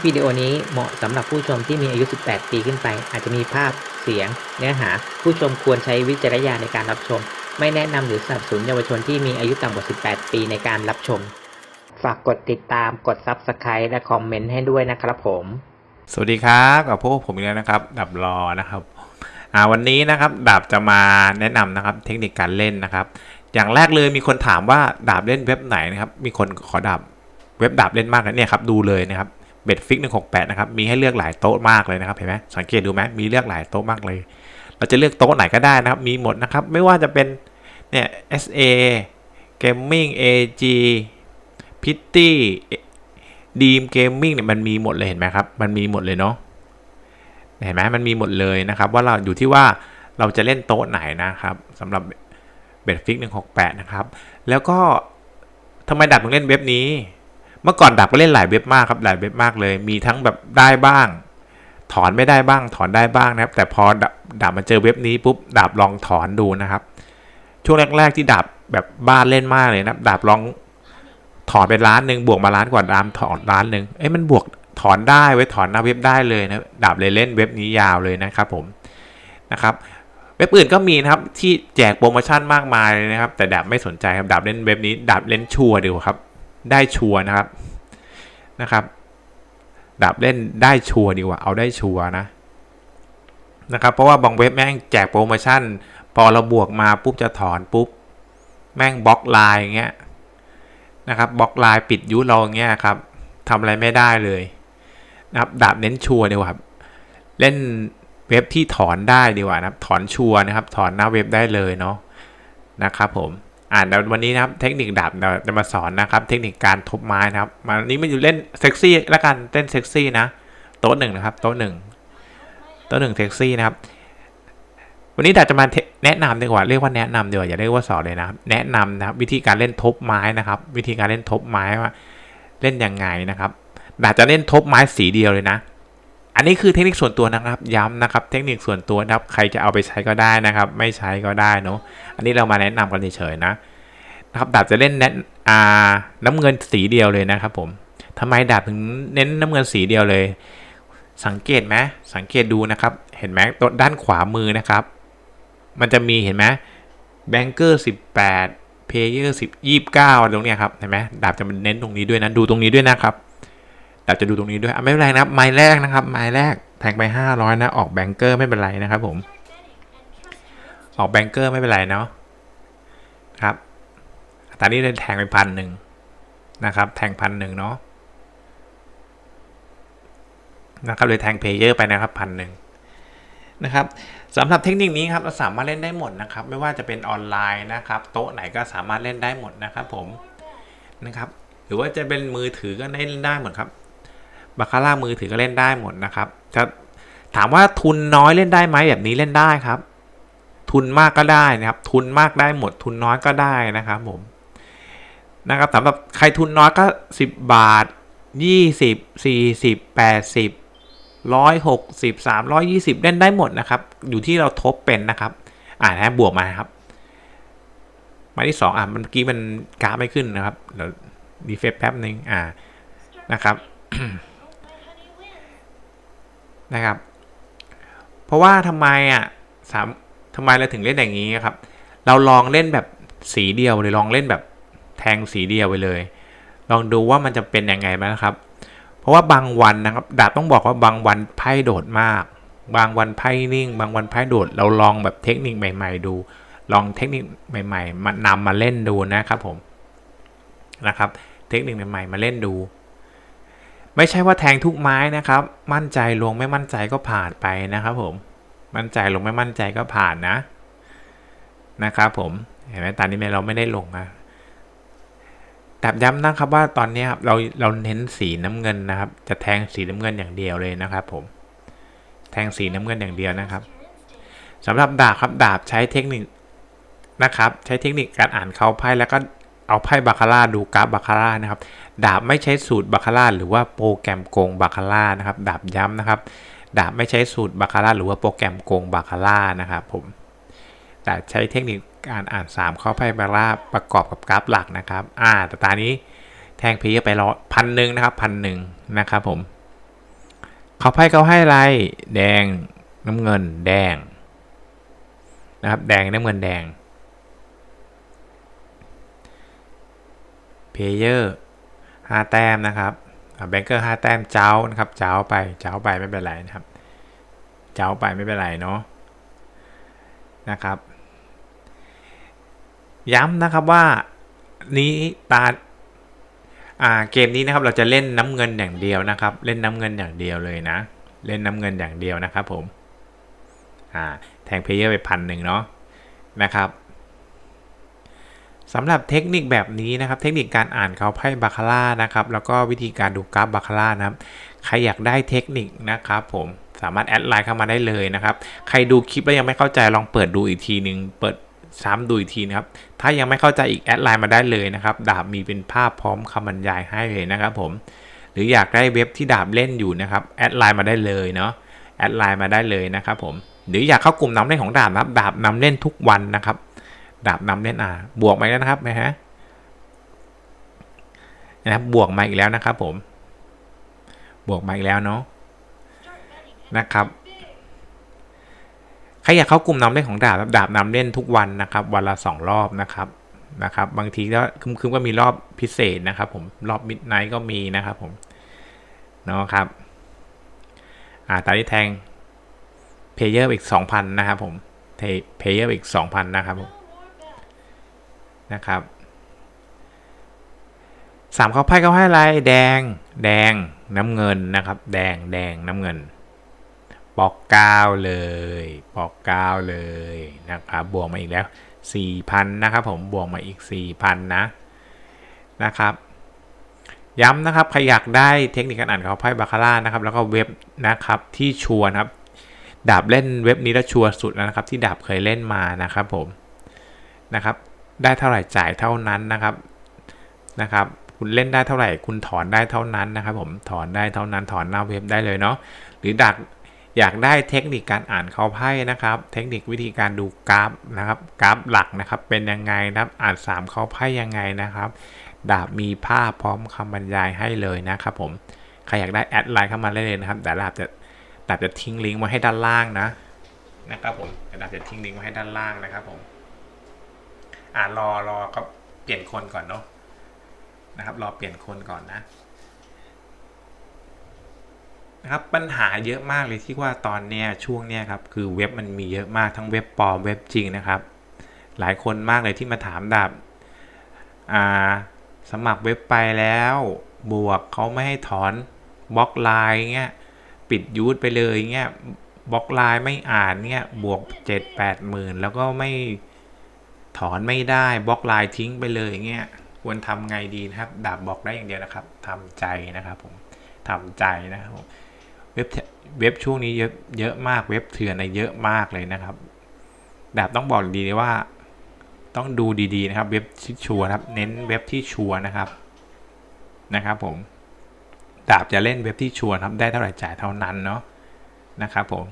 ปวิดีโอนี้เหมาะสำหรับผู้ชมที่มีอายุ 18 ปีขึ้นไป อาจจะมีภาพเสียง เนื้อหา ผู้ชมควรใช้วิจารณญาณในการรับชม ไม่แนะนำหรือสนับสนุนเยาวชนที่มีอายุต่ำกว่า 18 ปีในการรับชม ฝากกดติดตามกด Subscribe และคอมเมนต์ให้ด้วยนะครับผม สวัสดีครับกับพวกผมอีกแล้วนะครับ ดับรอนะครับอ่าวันนี้นะครับดาบจะมาแนะนำนะครับเทคนิคการเล่นนะครับ อย่างแรกเลยมีคนถามว่าดาบเล่นเว็บไหนนะครับมีคนขอดาบเว็บดาบเล่นมากเลยเนี่ยครับดูเลยนะครับ เบ็ดฟิกหนึ่งหกแปดนะครับ มีให้เลือกหลายโต๊ะมากเลยนะครับ เห็นไหมสังเกตดูไหมมีเลือกหลายโต๊ะมากเลย เราจะเลือกโต๊ะไหนก็ได้นะครับ มีหมดนะครับ ไม่ว่าจะเป็น เนี่ย SA Gaming AG Pitty ดีมเกมมิ่งเนี่ยมันมีหมดเลยเห็นไหมครับ มันมีหมดเลยเนาะ เห็นไหมมันมีหมดเลยนะครับ ว่าเราอยู่ที่ว่าเราจะเล่นโต๊ะไหนนะครับสำหรับเบ็ดฟิกหนึ่งหกแปดนะครับ แล้วก็ทำไมดับถึงเล่นเว็บนี้ เมื่อก่อนดับก็เล่นหลายเว็บมากครับหลายเว็บมากเลย มีทั้งแบบได้บ้าง ถอนไม่ได้บ้าง ถอนได้บ้างนะครับ แต่พอดับดับมาเจอเว็บนี้ปุ๊บดับลองถอนดูนะครับ ช่วงแรก ๆที่ดับแบบบ้านเล่นมากเลยนะดับลองถอนไปล้านหนึ่งบวกมาล้านกว่าดามถอนล้านหนึ่งเอ้ยมันบวกถอนได้ไว้ถอนหน้าเว็บได้เลยนะดาบเลยเล่นเว็บนี้ยาวเลยนะครับผมนะครับเว็บอื่นก็มีนะครับที่แจกโปรโมชั่นมากมายเลยนะครับ แต่ดาบไม่สนใจครับดาบเล่นเว็บนี้ดาบเล่นชัวร์ดีกว่าครับ ได้ชัวนะครับนะครับดาบเล่นได้ชัวดีกว่า เอาได้ชัวนะนะครับ เพราะว่าบางเว็บแม่งแจกโปรโมชั่น พอเราบวกมาปุ๊บจะถอนปุ๊บ แม่งบล็อกไลน์อย่างเงี้ยนะครับบล็อกไลน์ปิดยูเราอย่างเงี้ยครับทำอะไรไม่ได้เลยนะครับดาบเน้นชัวดีกว่าครับเล่นเว็บที่ถอนได้ดีกว่านะครับ ถอนชัวนะครับ ถอนหน้าเว็บได้เลยเนาะนะครับผม อ่านวันนี้นะครับเทคนิคดาบเราจะมาสอนนะครับเทคนิคการทบไม้นะครับวันนี้มาอยู่เล่นเซ็กซี่แล้วกันเต้นเซ็กซี่นะโต๊ะหนึ่งนะครับโต๊ะหนึ่งโต๊ะหนึ่งเซ็กซี่นะครับวันนี้ดาบจะมาแนะนำดีกว่าเรียกว่าแนะนำดีกว่าอย่าเรียกว่าสอนเลยนะครับแนะนำนะครับวิธีการเล่นทบไม้นะครับ วิธีการเล่นทบไม้ว่า เล่นยังไงนะครับดาบจะเล่นทบไม้สีเดียวเลยนะ อันนี้คือเทคนิคส่วนตัวนะครับย้ำนะครับ เทคนิคส่วนตัวนะครับใครจะเอาไปใช้ก็ได้นะครับ ไม่ใช้ก็ได้เนาะอันนี้เรามาแนะนำกันเฉยๆนะนะครับดาบจะเล่นแนะอ่าน้ำเงินสีเดียวเลยนะครับผมทำไมดาบถึงเน้นน้ำเงินสีเดียวเลย สังเกตไหมสังเกตดูนะครับ เห็นไหมตด้านขวามือนะครับ มันจะมีเห็นไหมแบงเกอร์สิบแปดเพเยอร์สิบยี่สิบเก้าตรงเนี้ยครับเห็นไหมดาบจะเน้นตรงนี้ด้วยนะดูตรงนี้ด้วยนะครับ ดาบจะดูตรงนี้ด้วยอะไม่เป็นไรนะครับไม้แรกนะครับ ไม้แรกแทงไปห้าร้อยนะ ออกแบงเกอร์ไม่เป็นไรนะครับผม ออกแบงเกอร์ไม่เป็นไรเนาะครับตอนนี้ได้แทงไปพันหนึ่งนะครับ แทงพันหนึ่งเนาะนะครับเลยแทงเพเยอร์ไปนะครับพันหนึ่งนะครับสำหรับเทคนิคนี้ครับเราสามารถเล่นได้หมดนะครับ ไม่ว่าจะเป็นออนไลน์นะครับ โต๊ะไหนก็สามารถเล่นได้หมดนะครับผมนะครับ หรือว่าจะเป็นมือถือก็เล่นได้หมดครับ บาคาร่ามือถือก็เล่นได้หมดนะครับจะถามว่าทุนน้อยเล่นได้ไหมแบบนี้เล่นได้ครับ ทุนมากก็ได้นะครับ ทุนมากได้หมด ทุนน้อยก็ได้นะครับผมนะครับสำหรับใครทุนน้อยก็ 10 บาท 20 40 80ร้อยหกสิบสามร้อยยี่สิบเล่นได้หมดนะครับ อยู่ที่เราทบเป็นนะครับ อ่านะบวกมาครับ มาที่สองอะเมื่อกี้มันกราฟไม่ขึ้นนะครับ เดี๋ยวดีเฟซแป๊บหนึ่งอ่านะครับ นะครับ เพราะว่าทำไมอะสามทำไมเราถึงเล่นอย่างนี้ครับ เราลองเล่นแบบสีเดียวเลยลองเล่นแบบแทงสีเดียวไปเลย ลองดูว่ามันจะเป็นยังไงไหมครับ เพราะว่าบางวันนะครับดาบต้องบอกว่าบางวันไพ่โดดมาก บางวันไพ่นิ่ง บางวันไพ่โดด เราลองแบบเทคนิคใหม่ ๆ ดู ลองเทคนิคใหม่ ๆ มานำมาเล่นดูนะครับผมนะครับ เทคนิคใหม่ๆมาเล่นดู ไม่ใช่ว่าแทงทุกไม้นะครับ มั่นใจลงไม่มั่นใจก็ผ่านไปนะครับผม มั่นใจลงไม่มั่นใจก็ผ่านนะ นะครับผม เห็นไหมตอนนี้เราไม่ได้ลงนะแต่ย้ำนะครับว่าตอนนี้เราเราเน้นสีน้ำเงินนะครับ จะแทงสีน้ำเงินอย่างเดียวเลยนะครับ ผม แทงสีน้ำเงินอย่างเดียวนะครับสำหรับดาบครับดาบใช้เทคนิคนะครับ ใช้เทคนิคการอ่านเขาไพ่แล้วก็ เอาไพ่บาคาร่าดูกราฟบาคาร่านะครับดาบไม่ใช้สูตรบาคาร่าหรือว่าโปรแกรมโกงบาคาร่านะครับดาบย้ำนะครับ ดาบไม่ใช้สูตรบาคาร่าหรือว่าโปรแกรมโกงบาคาร่านะครับผมแต่ใช้เทคนิคการอ่าน 3 ข้าไพ่บาคาร่าประกอบกับกราฟหลักนะครับอ่าแต่ตอนนี้แทงพย์ไปรอพันหนึ่งนะครับพันหนึ่งนะครับผมเขาไพ่เขาให้อะไรแดงน้ำเงินแดงนะครับแดงน้ำเงินแดง เพเยอร์ห้าแต้มนะครับแบงเกอร์ห้าแต้มเจ้านะครับ เจ้าไป เจ้าไปไม่เป็นไรนะครับ เจ้าไปไม่เป็นไรเนาะนะครับ ย้ำนะครับว่านี้ตาเกมนี้นะครับเราจะเล่นน้ำเงินอย่างเดียวนะครับ เล่นน้ำเงินอย่างเดียวเลยนะ เล่นน้ำเงินอย่างเดียวนะครับผมอ่าแทงเพลเยอร์ไปพันหนึ่งเนาะนะครับ สำหรับเทคนิคแบบนี้นะครับ เทคนิคการอ่านเขาไพ่บาคาร่านะครับ แล้วก็วิธีการดูกราฟบาคาร่านะครับ ใครอยากได้เทคนิคนะครับผมสามารถแอดไลน์เข้ามาได้เลยนะครับ ใครดูคลิปแล้วยังไม่เข้าใจลองเปิดดูอีกทีหนึ่งเปิดซ้ำดูอีกทีนะครับ ถ้ายังไม่เข้าใจอีกแอดไลน์มาได้เลยนะครับ ดาบมีเป็นภาพพร้อมคำบรรยายให้เลยนะครับผม หรืออยากได้เว็บที่ดาบเล่นอยู่นะครับ แอดไลน์มาได้เลยเนาะ แอดไลน์มาได้เลยนะครับผม หรืออยากเข้ากลุ่มน้ำเล่นของดาบนะครับ ดาบนำเล่นทุกวันนะครับ ดาบนำเล่นอ่าบวกมาแล้วนะครับนะฮะนะครับบวกมาอีกแล้วนะครับ ผม บวกมาอีกแล้วเนาะนะครับใครอยากเข้ากลุ่มนำเล่นของดาบครับดาบนำเล่นทุกวันนะครับ วันละสองรอบนะครับนะครับ บางทีก็คึมๆก็มีรอบพิเศษนะครับ ผมรอบมิดไนท์ก็มีนะครับ ผมเนาะครับอ่าตอนนี้แทงเพเยอร์อีกสองพันนะครับผมเพเยอร์อีกสองพันนะครับผม นะครับสามเขาไพ่เขาให้อะไรแดง แดงน้ำเงินนะครับ แดงแดงน้ำเงินปอกเก้าเลยปอกเก้าเลยนะครับบวกมาอีกแล้วสี่พันนะครับผมบวกมาอีกสี่พันนะนะครับ ย้ำนะครับใครอยากได้เทคนิคการอ่านเขาไพ่บาคาร่านะครับ แล้วก็เว็บนะครับที่ชัวร์นะครับดาบเล่นเว็บนี้แล้วชัวร์สุดแล้วนะครับ ที่ดาบเคยเล่นมานะครับผมนะครับ ได้เท่าไหร่จ่ายเท่านั้นนะครับนะครับ คุณเล่นได้เท่าไหร่ คุณถอนได้เท่านั้นนะครับ ผมถอนได้เท่านั้นถอนหน้าเว็บได้เลยเนาะหรือดักอยากได้เทคนิคการอ่านเขาไพ่นะครับ เทคนิควิธีการดูกราฟนะครับ กราฟหลักนะครับ เป็นยังไงนะครับอ่านสามเขาไพ่ยังไงนะครับ ดาบมีภาพพร้อมคำบรรยายให้เลยนะครับผมใครอยากได้แอดไลน์เข้ามาได้เลยนะครับแต่ดาบจะดาบจะทิ้งลิงก์ไว้ให้ด้านล่างนะนะครับผมเดี๋ยวดาบจะทิ้งลิงก์ไว้ให้ด้านล่างนะครับผม อ่ารอรอก็เปลี่ยนคนก่อนเนาะนะครับ รอเปลี่ยนคนก่อนนะนะครับปัญหาเยอะมากเลยที่ว่าตอนเนี้ยช่วงเนี้ยครับคือเว็บมันมีเยอะมากทั้งเว็บปลอมเว็บจริงนะครับ หลายคนมากเลยที่มาถามดาบอ่าสมัครเว็บไปแล้ว บวกเขาไม่ให้ถอนบล็อกไลน์เงี้ยปิดยูทไปเลยเงี้ยบล็อกไลน์ไม่อ่านเงี้ยบวกเจ็ดแปดหมื่นแล้วก็ไม่ ถอนไม่ได้บล็อกไลน์ทิ้งไปเลยเงี้ยควรทำไงดีนะครับดาบบอกได้อย่างเดียวนะครับทำใจนะครับผมทำใจนะครับผมเว็บเว็บช่วงนี้เยอะเยอะมากเว็บเถื่อนในเยอะมากเลยนะครับดาบต้องบอกดีเลยว่าต้องดูดีๆนะครับ เว็บที่ชัวร์ครับ เน้นเว็บที่ชัวร์นะครับนะครับ ผมดาบจะเล่นเว็บที่ชัวร์ครับได้เท่าไหร่จ่ายเท่านั้นเนาะนะครับผม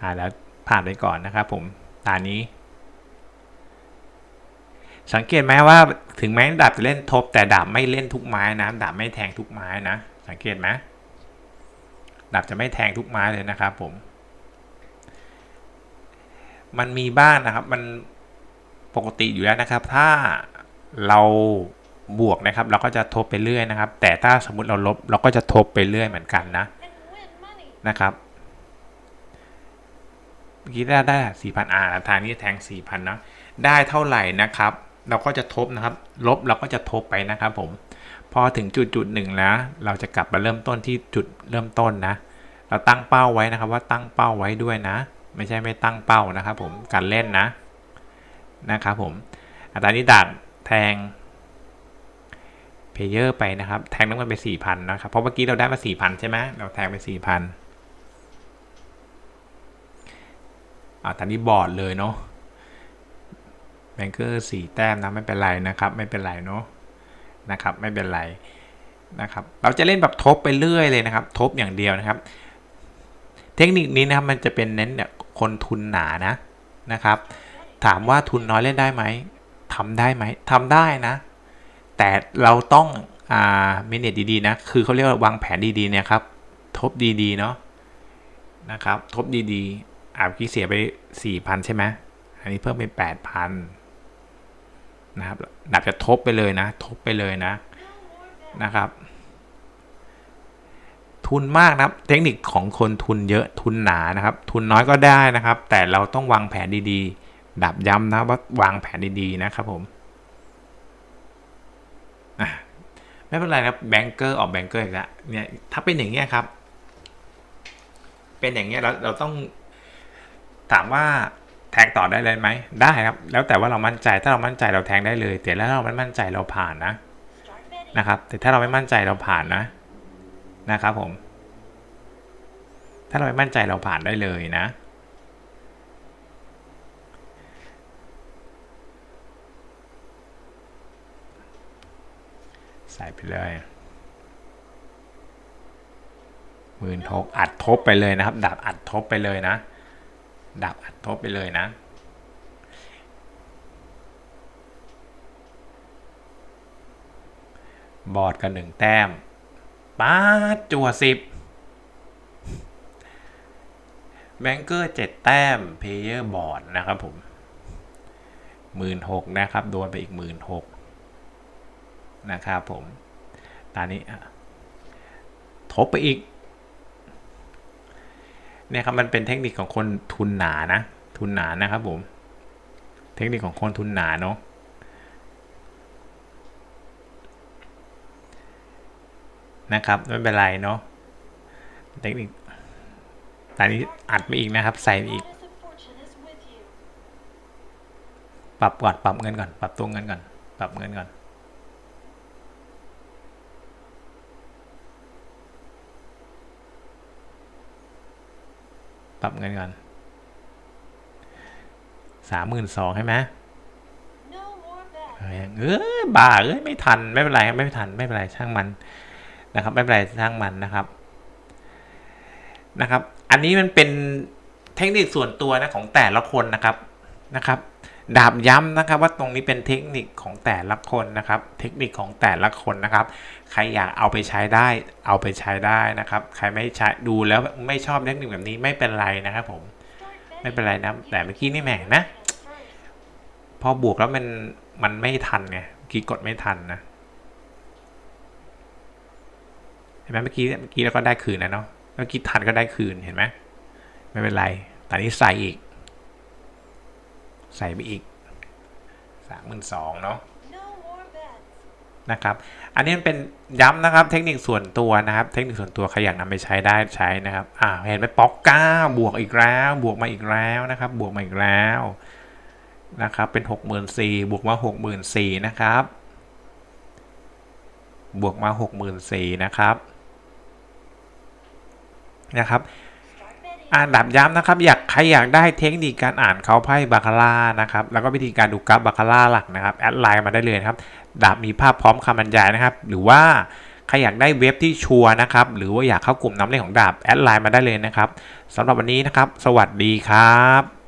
อ่าแล้วผ่านไปก่อนนะครับผม ตานี้ สังเกตไหมว่าถึงแม้ดาบจะเล่นทบ แต่ดาบไม่เล่นทุกไม้นะดาบไม่แทงทุกไม้นะ สังเกตไหมดาบจะไม่แทงทุกไม้เลยนะครับผม มันมีบ้างนะครับ มันปกติอยู่แล้วนะครับ ถ้าเราบวกนะครับ เราก็จะทบไปเรื่อยนะครับ แต่ถ้าสมมติเราลบเราก็จะทบไปเรื่อยเหมือนกันนะ and win money. นะครับ เมื่อกี้ได้ได้สี่พันอ่าทางนี้แทงสี่พันเนาะได้เท่าไหร่นะครับ เราก็จะทบนะครับ ลบเราก็จะทบไปนะครับผมพอถึงจุดจุดหนึ่งแล้ว เราจะกลับมาเริ่มต้นที่จุดเริ่มต้นนะ เราตั้งเป้าไว้นะครับว่าตั้งเป้าไว้ด้วยนะ ไม่ใช่ไม่ตั้งเป้านะครับผมการเล่นนะนะครับผมอัตรานี้ดาดแทงเพเยอร์ไปนะครับ แทงน้ำเงินไป4,000นะครับเพราะเมื่อกี้เราได้มา4,000ใช่ไหมเราแทงไป4,000 อ่าตอนนี้บอร์ดเลยเนาะแบงเกอร์สี่แต้มนะไม่เป็นไรนะครับ ไม่เป็นไรเนาะนะครับไม่เป็นไรนะครับเราจะเล่นแบบทบไปเรื่อยเลยนะครับ ทบอย่างเดียวนะครับ เทคนิคนี้นะครับมันจะเป็นเน้นเนี่ยคนทุนหนานะนะครับ ถามว่าทุนน้อยเล่นได้ไหมทำได้ไหมทำได้นะ แต่เราต้องอ่าเมเนจดีๆนะคือเขาเรียกว่าวางแผนดีๆเนี่ยครับ ทบดีๆเนาะนะครับ ทบดีๆ อาเมื่อกี้เสียไปสี่พันใช่ไหมอันนี้เพิ่มเป็นแปดพันนะครับดับจะทบไปเลยนะ ทบไปเลยนะนะครับ ทุนมากนะครับ เทคนิคของคนทุนเยอะทุนหนานะครับ ทุนน้อยก็ได้นะครับ แต่เราต้องวางแผนดีๆ ดับย้ำนะว่าวางแผนดีๆนะครับผมไม่เป็นไรนะครับแบงเกอร์ออกแบงเกอร์อีกแล้วเนี่ยถ้าเป็นอย่างเงี้ยครับ เป็นอย่างเงี้ยเราเราต้อง ถามว่าแทงต่อได้เลยไหมได้ครับ แล้วแต่ว่าเรามั่นใจถ้าเรามั่นใจเราแทงได้เลยแต่ถ้าเราไม่มั่นใจเราผ่านนะนะครับ แต่ถ้าเราไม่มั่นใจเราผ่านนะนะครับผม ถ้าเราไม่มั่นใจเราผ่านได้เลยนะ ใส่ไปเลยหมื่นทกอัดทบไปเลยนะครับ ดับอัดทบไปเลยนะ ดับอัดทบไปเลยนะ บอร์ดกันหนึ่งแต้มป้าจัวสิบแบงเกอร์เจ็ดแต้มเพเยอร์บอร์ดนะครับผมหมื่นหกนะครับ โดนไปอีกหมื่นหกนะครับผม ตอนนี้ทบไปอีก เนี่ยครับมันเป็นเทคนิคของคนทุนหนานะ ทุนหนานะครับผม เทคนิคของคนทุนหนาเนาะนะครับไม่เป็นไรเนาะเทคนิคตอนนี้อัดไปอีกนะครับ ใส่อีก ปรับก่อนปรับเงินก่อน ปรับตัวเงินก่อน ปรับเงินก่อน ปรับเงินก่อนสามหมื่นสองใช่ไหมเอ้ยเอ้ยบ้าเอ้ยไม่ทันไม่เป็นไรครับไม่ทันไม่เป็นไรช่างมันนะครับไม่เป็นไรช่างมันนะครับนะครับ อันนี้มันเป็นเทคนิคส่วนตัวนะของแต่ละคนนะครับนะครับ ดาบย้ำนะครับว่าตรงนี้เป็นเทคนิคของแต่ละคนนะครับ เทคนิคของแต่ละคนนะครับ ใครอยากเอาไปใช้ได้เอาไปใช้ได้นะครับ ใครไม่ใช้ดูแล้วไม่ชอบเทคนิคแบบนี้ไม่เป็นไรนะครับผมไม่เป็นไรนะแต่เมื่อกี้นี่แหม่นะ พอบวกแล้วมันมันไม่ทันไงเมื่อกี้กดไม่ทันนะเห็นไหมเมื่อกี้เมื่อกี้เราก็ได้คืนนะเนาะเมื่อกี้ทันก็ได้คืนเห็นไหมไม่เป็นไรแต่นี้ใส่อีก ใส่ไปอีกสามหมื่นสองเนาะนะครับ อันนี้มันเป็นย้ำนะครับ เทคนิคส่วนตัวนะครับ เทคนิคส่วนตัวใครอยากนำไปใช้ได้ใช้นะครับ อ่าเห็นไหมป๊อกเก้าบวกอีกแล้ว บวกมาอีกแล้วนะครับ บวกมาอีกแล้วนะครับ เป็นหกหมื่นสี่บวกมาหกหมื่นสี่นะครับ บวกมาหกหมื่นสี่นะครับ นะครับ อ่านดับย้ำนะครับ อยากใครอยากได้เทคนิคการอ่านเขาไพ่บาคาร่านะครับ แล้วก็วิธีการดูกราฟบาคาร่าหลักนะครับ แอดไลน์มาได้เลยครับดาบมีภาพพร้อมคำบรรยายนะครับ หรือว่าใครอยากได้เว็บที่ชัวร์นะครับ หรือว่าอยากเข้ากลุ่มน้ำเล่นของดาบแอดไลน์มาได้เลยนะครับสำหรับวันนี้นะครับ สวัสดีครับ